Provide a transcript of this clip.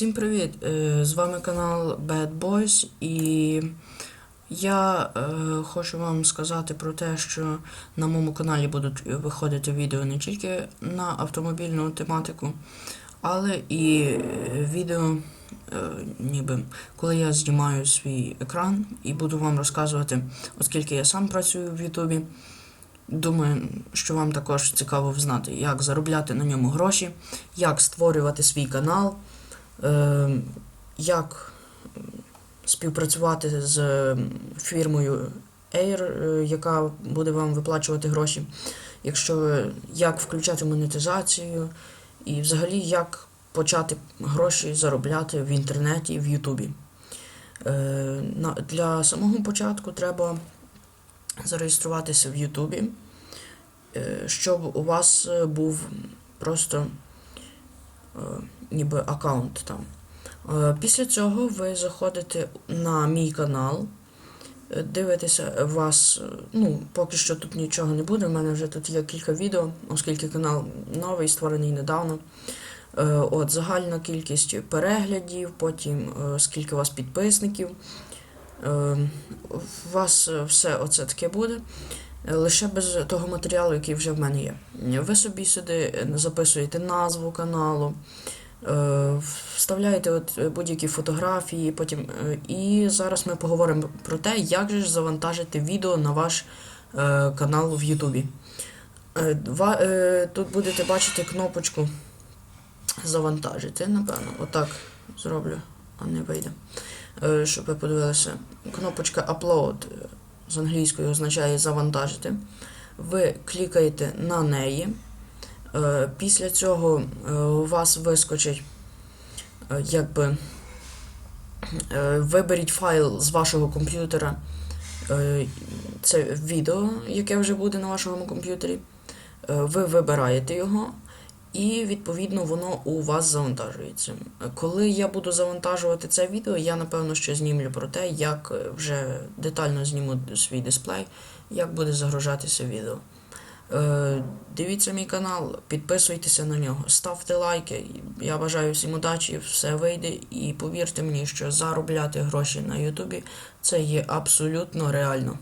Всім привіт! Е, З вами канал Bad Boys і я е, хочу вам сказати про те, що на моєму каналі будуть виходити відео не тільки на автомобільну тематику, але і е, відео, ніби коли я знімаю свій екран і буду вам розказувати, оскільки я сам працюю в Ютубі. Думаю, що вам також цікаво знати, як заробляти на ньому гроші, як створювати свій канал, як співпрацювати з фірмою Air, е, яка буде вам виплачувати гроші, якщо як включати монетизацію, і взагалі як почати гроші заробляти в інтернеті, в Ютубі. Е, Для самого початку треба зареєструватися в Ютубі, е, щоб у вас е, був просто е, ніби аккаунт там. Е, Після цього ви заходите на мій канал, е, дивитеся вас, е, ну, поки що тут нічого не буде. У мене вже тут є кілька відео, оскільки канал новий, створений недавно. Е, От, загальна кількість переглядів, потім е, скільки у вас підписників. Е, У вас е, все оце таке буде. Лише без того матеріалу, який вже в мене є. Ви собі сюди записуєте назву каналу, е, вставляєте от будь-які фотографії, потім. е, І зараз ми поговоримо про те, як же ж завантажити відео на ваш е, канал в Ютубі. Тут будете бачити кнопочку завантажити, напевно. Отак зроблю, а не вийде. Щоб ви подивилися. Кнопочка Upload з англійської означає завантажити. Ви клікаєте на неї. Е, Після цього е, у вас вискочить е, якби виберіть файл з вашого комп'ютера. Це відео, яке вже буде на вашому комп'ютері. Ви вибираєте його, і відповідно воно у вас завантажується. Коли я буду завантажувати це відео, я напевно ще знімлю про те, як е, вже детально зніму свій дисплей, як буде загружатися відео. Е, Дивіться мій канал, підписуйтеся на нього, ставте лайки. Я бажаю всім удачі, все вийде. І повірте мені, що заробляти гроші на Ютубі це є абсолютно реально.